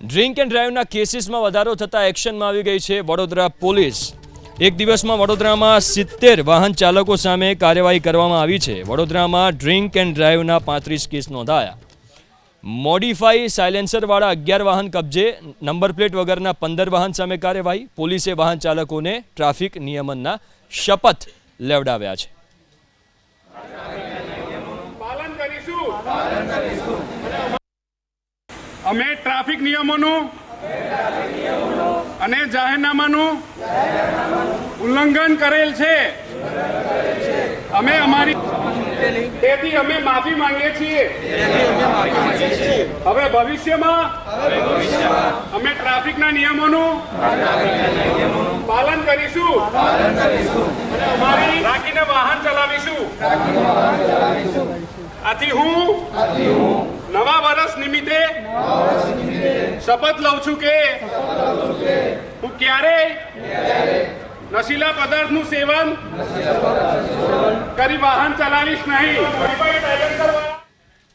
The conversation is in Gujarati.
ડ્રિંક એન્ડ ડ્રાઈવના કેસીસમાં વધારો થતાં એક્શનમાં આવી ગઈ છે વડોદરા પોલીસ. એક દિવસમાં વડોદરામાં સિત્તેર વાહન ચાલકો સામે કાર્યવાહી કરવામાં આવી છે. વડોદરામાં ડ્રિંક એન્ડ ડ્રાઈવના પાંત્રીસ કેસ નોંધાયા. મોડિફાઈ સાયલેન્સરવાળા અગિયાર વાહન કબજે નંબર પ્લેટ વગરના પંદર વાહન સામે કાર્યવાહી, પોલીસે વાહન ચાલકોને ટ્રાફિક નિયમનના શપથ લેવડાવ્યા છે. પાલન કરીશું. અમે ટ્રાફિક નિયમોનું અને જાહેરનામાનું ઉલ્લંઘન કરેલ છે. અમે અમારી તેથી અમે માફી માંગીએ છીએ. હવે ભવિષ્યમાં અમે ટ્રાફિકના નિયમોનું પાલન કરીશું અને અમારી રાખીને વાહન ચલાવીશું. આથી હું નવા વર્ષ નિમિત્તે શપથ લઉં છું કે હું ક્યારેય નશીલા પદાર્થનું સેવન કરી વાહન ચલાવીશ નહીં.